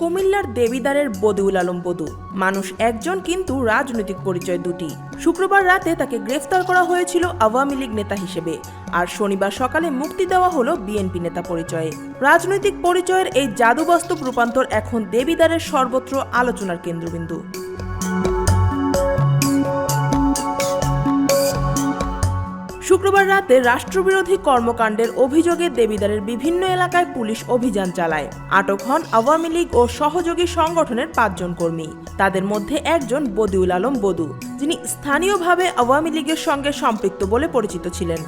কুমিল্লার দেবিদারের বদিউল আলম বদু মানুষ একজন কিন্তু রাজনৈতিক পরিচয় দুটি। শুক্রবার রাতে তাকে গ্রেফতার করা হয়েছিল আওয়ামী লীগ নেতা হিসেবে। আর শনিবার সকালে মুক্তি দেওয়া হলো বিএনপি নেতা পরিচয়ে। রাজনৈতিক পরিচয়ের এই জাদুবাস্তব রূপান্তর এখন দেবিদারের সর্বত্র আলোচনার কেন্দ্রবিন্দু। শুক্রবার রাতে রাষ্ট্রবিরোধী কর্মকাণ্ডের অভিযোগে দেবিদারের বিভিন্ন এলাকায় পুলিশ অভিযান চালায়। আটক হন আওয়ামী লীগ ও সহযোগী সংগঠনের পাঁচজন কর্মী। তাদের মধ্যে একজন বদিউল আলম বদু যিনি স্থানীয়ভাবে আওয়ামী লীগের সঙ্গে সম্পৃক্ত বলে পরিচিত ছিলেন।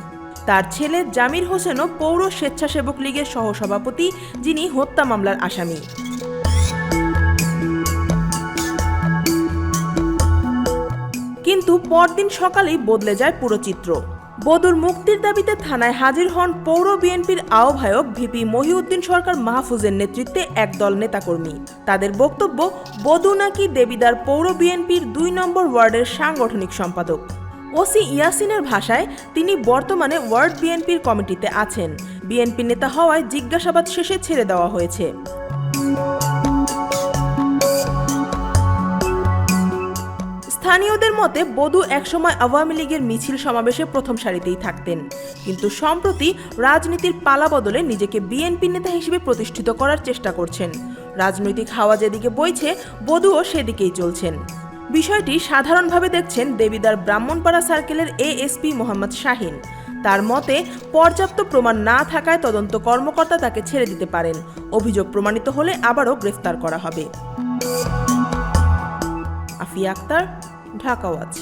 তার ছেলে জামির হোসেনও পৌর স্বেচ্ছাসেবক লীগের সহসভাপতি, যিনি হত্যা মামলার আসামি। কিন্তু পরদিন সকালেই বদলে যায় পুরো চিত্র। বদুর মুক্তির দাবিতে থানায় হাজির হন পৌর বিএনপির আহ্বায়ক ভিপি মহিউদ্দিন সরকার মাহফুজের নেতৃত্বে একদল নেতাকর্মী। তাদের বক্তব্য, বদু নাকি দেবিদার পৌর বিএনপির দুই নম্বর ওয়ার্ডের সাংগঠনিক সম্পাদক। ওসি ইয়াসিনের ভাষায় তিনি বর্তমানে ওয়ার্ড বিএনপির কমিটিতে আছেন। বিএনপি নেতা হওয়ায় জিজ্ঞাসাবাদ শেষে ছেড়ে দেওয়া হয়েছে। মতে, বধু একসময় আওয়ামী লীগের মিছিল সমাবেশে প্রথম সারিতেই থাকতেন। কিন্তু সম্প্রতি রাজনীতির পালা বদলে নিজেকে বিএনপি নেতা হিসেবে প্রতিষ্ঠিত করার চেষ্টা করছেন। রাজনৈতিক হাওয়া যেদিকে বইছে, বধুও সেদিকেই চলছেন। বিষয়টি সাধারণভাবে দেখছেন দেবিদার ব্রাহ্মণপাড়া সার্কেলের এএসপি মোহাম্মদ শাহিন। তার মতে, পর্যাপ্ত প্রমাণ না থাকায় তদন্ত কর্মকর্তা তাকে ছেড়ে দিতে পারেন। অভিযোগ প্রমাণিত হলে আবারও গ্রেফতার করা হবে। Afia Akter Dhaka watch